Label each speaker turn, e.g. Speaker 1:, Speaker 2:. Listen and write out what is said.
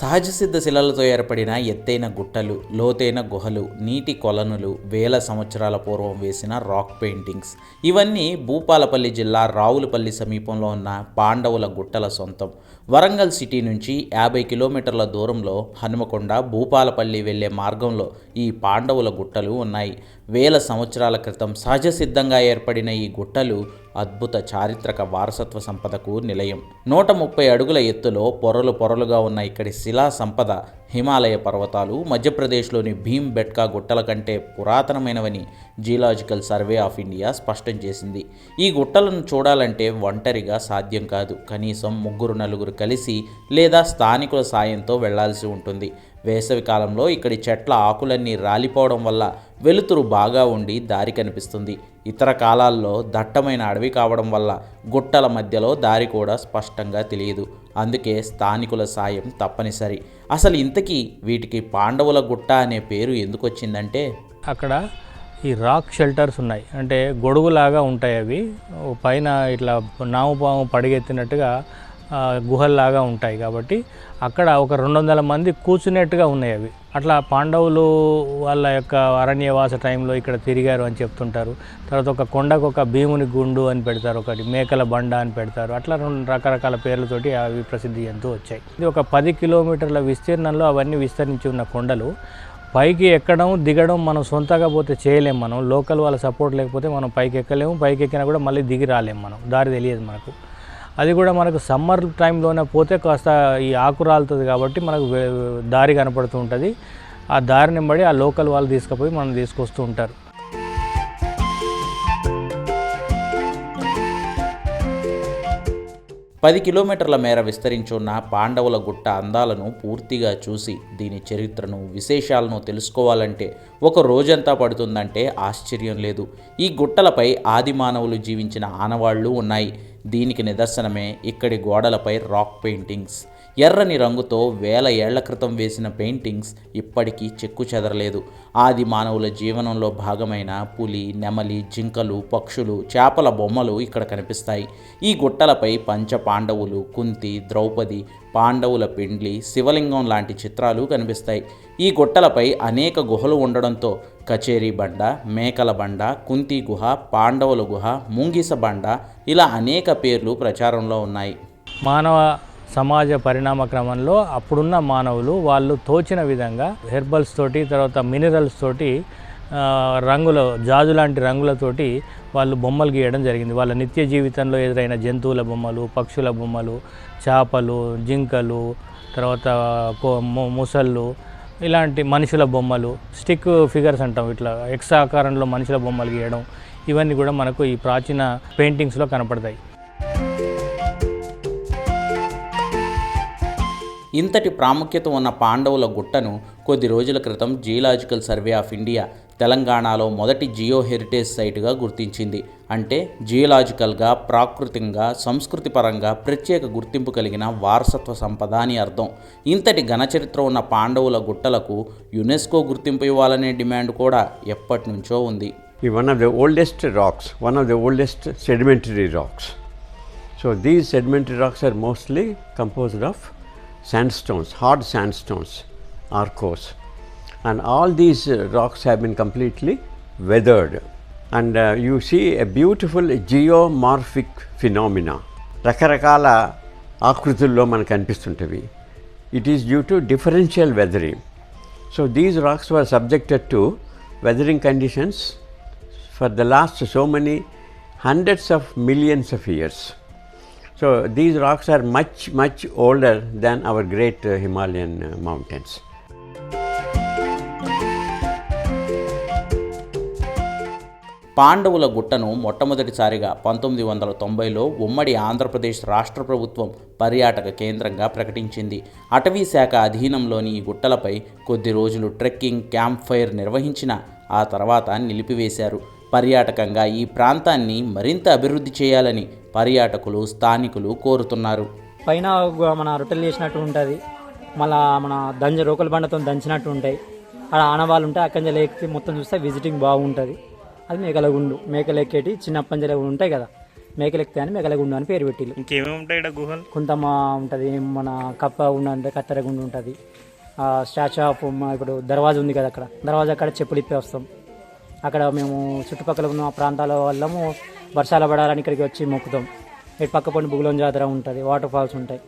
Speaker 1: సహజ సిద్ధ శిలలతో ఏర్పడిన ఎత్తైన గుట్టలు లోతైన గుహలు నీటి కొలనులు వేల సంవత్సరాల పూర్వం వేసిన రాక్ పెయింటింగ్స్. ఇవన్నీ భూపాలపల్లి జిల్లా రావులపల్లి సమీపంలో ఉన్న పాండవుల గుట్టల సొంతం. వరంగల్ సిటీ నుంచి యాభై కిలోమీటర్ల దూరంలో హనుమకొండ భూపాలపల్లి వెళ్ళే మార్గంలో ఈ పాండవుల గుట్టలు ఉన్నాయి. వేల సంవత్సరాల క్రితం సహజ సిద్ధంగా ఏర్పడిన ఈ గుట్టలు అద్భుత చారిత్రక వారసత్వ సంపదకు నిలయం. నూట ముప్పై అడుగుల ఎత్తులో పొరలు పొరలుగా ఉన్న ఇక్కడి శిలా సంపద హిమాలయ పర్వతాలు మధ్యప్రదేశ్లోని భీమ్ బెట్కా గుట్టల కంటే పురాతనమైనవని జియలాజికల్ సర్వే ఆఫ్ ఇండియా స్పష్టం చేసింది. ఈ గుట్టలను చూడాలంటే ఒంటరిగా సాధ్యం కాదు. కనీసం ముగ్గురు నలుగురు కలిసి లేదా స్థానికుల సాయంతో వెళ్ళాల్సి ఉంటుంది. వేసవి కాలంలో ఇక్కడి చెట్ల ఆకులన్నీ రాలిపోవడం వల్ల వెలుతురు బాగా ఉండి దారి కనిపిస్తుంది. ఇతర కాలాల్లో దట్టమైన అడవి కావడం వల్ల గుట్టల మధ్యలో దారి కూడా స్పష్టంగా తెలియదు. అందుకే స్థానికుల సాయం తప్పనిసరి. అసలు ఇంతకీ వీటికి పాండవుల గుట్ట అనే పేరు ఎందుకు వచ్చిందంటే
Speaker 2: అక్కడ ఈ రాక్ షెల్టర్స్ ఉన్నాయి. అంటే గొడుగులాగా ఉంటాయి అవి. పైన ఇట్లా నాము పాము పడిగెత్తినట్టుగా గుహల్లాగా ఉంటాయి కాబట్టి అక్కడ ఒక రెండు వందల మంది కూర్చునేట్టుగా ఉన్నాయి అవి. అట్లా పాండవులు వాళ్ళ యొక్క అరణ్యవాస టైంలో ఇక్కడ తిరిగారు అని చెప్తుంటారు. తర్వాత ఒక కొండకు ఒక భీముని గుండు అని పెడతారు ఒకటి మేకల బండ అని పెడతారు. అట్లా రెండు రకరకాల పేర్లతోటి అవి ప్రసిద్ధి ఎంతో వచ్చాయి. ఇది ఒక పది కిలోమీటర్ల విస్తీర్ణంలో అవన్నీ విస్తరించి ఉన్న కొండలు. పైకి ఎక్కడం దిగడం మనం సొంతగా పోతే చేయలేం మనం. లోకల్ వాళ్ళ సపోర్ట్ లేకపోతే మనం పైకి ఎక్కలేము పైకి ఎక్కినా కూడా మళ్ళీ దిగి రాలేము మనం. దారి తెలియదు మనకు. అది కూడా మనకు సమ్మర్ టైంలోనే పోతే కాస్త ఈ ఆకు రాలుతుంది కాబట్టి మనకు దారి కనపడుతూ ఉంటుంది. ఆ దారిని బడి ఆ లోకల్ వాళ్ళు తీసుకుపోయి మనం తీసుకొస్తూ ఉంటారు.
Speaker 1: పది కిలోమీటర్ల మేర విస్తరించున్న పాండవుల గుట్ట అందాలను పూర్తిగా చూసి దీని చరిత్రను విశేషాలను తెలుసుకోవాలంటే ఒక రోజంతా పడుతుందంటే ఆశ్చర్యం లేదు. ఈ గుట్టలపై ఆది మానవులు జీవించిన ఆనవాళ్ళు ఉన్నాయి. దీనికి నిదర్శనమే ఇక్కడి గోడలపై రాక్ పెయింటింగ్స్. ఎర్రని రంగుతో వేల ఏళ్ళ క్రితం వేసిన పెయింటింగ్స్ ఇప్పటికీ చెక్కు చెదరలేదు. ఆది మానవుల జీవనంలో భాగమైన పులి నెమలి జింకలు పక్షులు చేపల బొమ్మలు ఇక్కడ కనిపిస్తాయి. ఈ గుట్టలపై పంచ పాండవులు కుంతి ద్రౌపది పాండవుల పిండ్లి శివలింగం లాంటి చిత్రాలు కనిపిస్తాయి. ఈ గుట్టలపై అనేక గుహలు ఉండడంతో కచేరీ బండ మేకల బండ కుంతి గుహ పాండవుల గుహ ముంగిస బండ ఇలా అనేక పేర్లు ప్రచారంలో ఉన్నాయి.
Speaker 2: మానవ సమాజ పరిణామ క్రమంలో అప్పుడున్న మానవులు వాళ్ళు తోచిన విధంగా హెర్బల్స్ తోటి తర్వాత మినరల్స్ తోటి రంగుల జాజు లాంటి రంగులతోటి వాళ్ళు బొమ్మలు గీయడం జరిగింది. వాళ్ళ నిత్య జీవితంలో ఎదురైన జంతువుల బొమ్మలు పక్షుల బొమ్మలు చేపలు జింకలు తర్వాత కో- ముసళ్ళు ఇలాంటి మనుషుల బొమ్మలు స్టిక్ ఫిగర్స్ అంటాం ఇట్లా ఎక్స్ ఆకారంలో మనుషుల బొమ్మలు గీయడం ఇవన్నీ కూడా మనకు ఈ ప్రాచీన పెయింటింగ్స్లో కనపడతాయి.
Speaker 1: ఇంతటి ప్రాముఖ్యత ఉన్న పాండవుల గుట్టను కొద్ది రోజుల క్రితం జియలాజికల్ సర్వే ఆఫ్ ఇండియా తెలంగాణలో మొదటి జియో హెరిటేజ్ సైట్గా గుర్తించింది. అంటే జియలాజికల్గా ప్రాకృతికంగా సంస్కృతిపరంగా ప్రత్యేక గుర్తింపు కలిగిన వారసత్వ సంపద అని అర్థం. ఇంతటి ఘనచరిత్ర ఉన్న పాండవుల గుట్టలకు యునెస్కో గుర్తింపు ఇవ్వాలనే డిమాండ్ కూడా ఎప్పటి నుంచో ఉంది.
Speaker 3: ఈ one of oldest rocks one one of oldest sedimentary rocks. So So these rocks are mostly composed of sandstones, hard sandstones, arkos, and all these uh, rocks have been completely weathered. And uh, you see a beautiful geomorphic phenomena. రకరకాల ఆకృతుల్లో మనకు కనిపిస్తుంటవి it is due to differential weathering so these rocks were subjected to weathering conditions for the last so many hundreds of millions of years. So these rocks are much, much older than our great uh, Himalayan uh, mountains.
Speaker 1: పాండవుల గుట్టను మొట్టమొదటిసారిగా పంతొమ్మిది వందల తొంభైలో ఉమ్మడి ఆంధ్రప్రదేశ్ రాష్ట్ర ప్రభుత్వం పర్యాటక కేంద్రంగా ప్రకటించింది అటవీ శాఖ అధీనంలోని ఈ గుట్టలపై కొద్ది రోజులు ట్రెక్కింగ్ క్యాంప్ ఫైర్ నిర్వహించిన ఆ తర్వాత నిలిపివేశారు పర్యాటకంగా ఈ ప్రాంతాన్ని మరింత అభివృద్ధి చేయాలని పర్యాటకులు స్థానికులు కోరుతున్నారు.
Speaker 4: పైన మన రొట్టెలు చేసినట్టు ఉంటుంది. మళ్ళా మన దంజ రోకల బండతో దంచినట్టు ఉంటాయి. అక్కడ ఆనవాళ్ళు ఉంటాయి అక్కడి ఎక్కి మొత్తం చూస్తే విజిటింగ్ బాగుంటుంది. అది మేకల గుండు మేకలు ఎక్కేటి చిన్న పంజర ఉంటాయి కదా. మేకలెక్తే అని మేకలగుండు అని పేరు పెట్టిల్లు.
Speaker 2: ఇంకేమేమి ఉంటాయి ఇక్కడ గుహలు?
Speaker 4: కుంతమ్మ ఉంటుంది మన కప్ప గుండు అంటే కత్తెర గుండు ఉంటుంది. స్టాచ్యూ ఆఫ్ మ- ఇప్పుడు దర్వాజా ఉంది కదా అక్కడ. దర్వాజా అక్కడ చెప్పులు ఇప్పి వస్తాం. అక్కడ మేము చుట్టుపక్కల ఉన్న ప్రాంతాల వల్లము వర్షాలు పడాలని ఇక్కడికి వచ్చి మొక్కుతాం. ఇటు పక్క పండు బుగులం జాతర ఉంటుంది వాటర్ ఫాల్స్ ఉంటాయి.